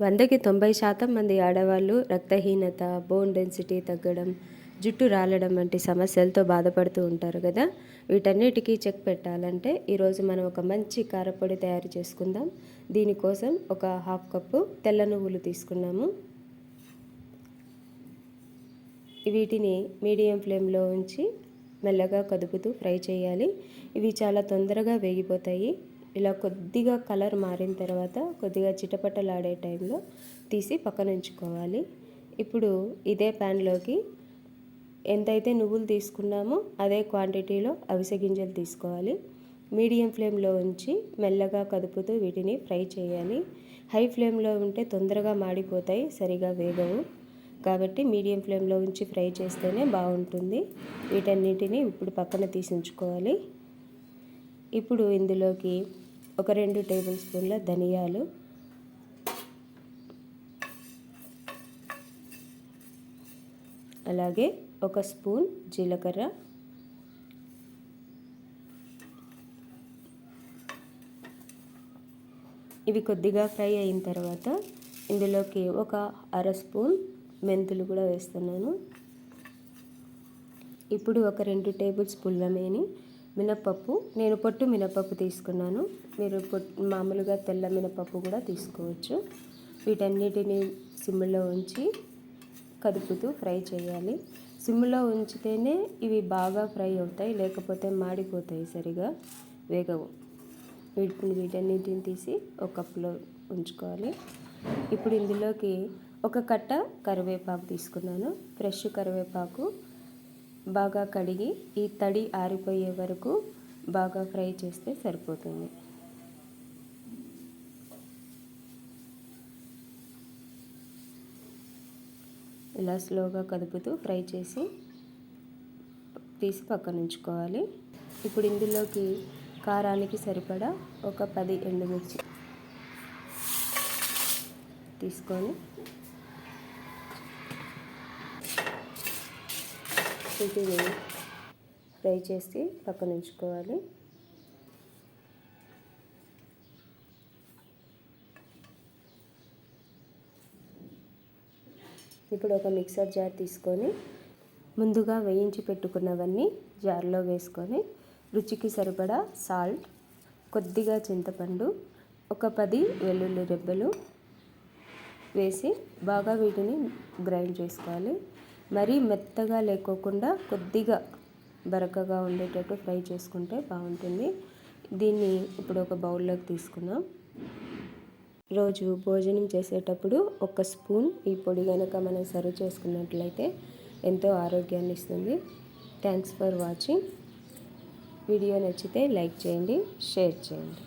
వందకి తొంభై శాతం మంది ఆడవాళ్ళు రక్తహీనత బోన్ డెన్సిటీ తగ్గడం జుట్టు రాలడం వంటి సమస్యలతో బాధపడుతూ ఉంటారు కదా? వీటన్నిటికీ చెక్ పెట్టాలంటే ఈరోజు మనం ఒక మంచి కారపొడి తయారు చేసుకుందాం. దీనికోసం ఒక హాఫ్ కప్పు తెల్ల నువ్వులు తీసుకున్నాము. వీటిని మీడియం ఫ్లేమ్లో ఉంచి మెల్లగా కదుపుతూ ఫ్రై చేయాలి. ఇవి చాలా తొందరగా వేగిపోతాయి. ఇలా కొద్దిగా కలర్ మారిన తర్వాత కొద్దిగా చిటపటలాడే టైంలో తీసి పక్కన ఉంచుకోవాలి. ఇప్పుడు ఇదే ప్యాన్లోకి ఎంతైతే నువ్వులు తీసుకున్నామో అదే క్వాంటిటీలో అవిసె గింజలు తీసుకోవాలి. మీడియం ఫ్లేమ్లో ఉంచి మెల్లగా కదుపుతూ వీటిని ఫ్రై చేయాలి. హై ఫ్లేమ్లో ఉంటే తొందరగా మాడిపోతాయి సరిగా వేగవు. కాబట్టి మీడియం ఫ్లేమ్లో ఉంచి ఫ్రై చేస్తేనే బాగుంటుంది. వీటన్నిటిని ఇప్పుడు పక్కన తీసి ఉంచుకోవాలి. ఇప్పుడు ఇందులోకి ఒక రెండు టేబుల్ స్పూన్ల ధనియాలు. అలాగే ఒక స్పూన్ జీలకర్ర. ఇవి కొద్దిగా ఫ్రై అయిన తర్వాత ఇందులోకి ఒక అర స్పూన్ మెంతులు కూడా వేస్తున్నాను. ఇప్పుడు ఒక రెండు టేబుల్ స్పూన్ల మేని మినపప్పు నేను పొట్టు మినపప్పు తీసుకున్నాను. మీరు పొట్టు మామూలుగా తెల్ల మినపప్పు కూడా తీసుకోవచ్చు. వీటన్నిటిని సిమ్లో ఉంచి కదుపుతూ ఫ్రై చేయాలి. సిమ్లో ఉంచితేనే ఇవి బాగా ఫ్రై అవుతాయి లేకపోతే మాడిపోతాయి సరిగా వేగవు. వీటిని వీటన్నిటిని తీసి ఒక కప్లో ఉంచుకోవాలి. ఇప్పుడు ఇందులోకి ఒక కట్ట కరివేపాకు తీసుకున్నాను. ఫ్రెష్ కరివేపాకు బాగా కడిగి ఈ తడి ఆరిపోయే వరకు బాగా ఫ్రై చేస్తే సరిపోతుంది. ఇలా స్లోగా కదుపుతూ ఫ్రై చేసి తీసి పక్కన ఉంచుకోవాలి. ఇప్పుడు ఇందులోకి కారానికి సరిపడా ఒక పది ఎండుమిర్చి తీసుకొని వీటిని ఫ్రై చేసి పక్కన ఉంచుకోవాలి. ఇప్పుడు ఒక మిక్సర్ జార్ తీసుకొని ముందుగా వేయించి పెట్టుకున్నవన్నీ జార్లో వేసుకొని రుచికి సరిపడా సాల్ట్ కొద్దిగా చింతపండు ఒక పది వెల్లుల్లి రెబ్బలు వేసి బాగా వీటిని గ్రైండ్ చేసుకోవాలి. మరీ మెత్తగా లేకోకుండా కొద్దిగా బరకగా ఉండేటట్టు ఫ్రై చేసుకుంటే బాగుంటుంది. దీన్ని ఇప్పుడు ఒక బౌల్లోకి తీసుకున్నాం రోజు భోజనం చేసేటప్పుడు ఒక స్పూన్ ఈ పొడి కనుక మనం సర్వ్ చేసుకున్నట్లయితే ఎంతో ఆరోగ్యాన్ని ఇస్తుంది. థ్యాంక్స్ ఫర్ వాచింగ్ వీడియో నచ్చితే లైక్ చేయండి షేర్ చేయండి.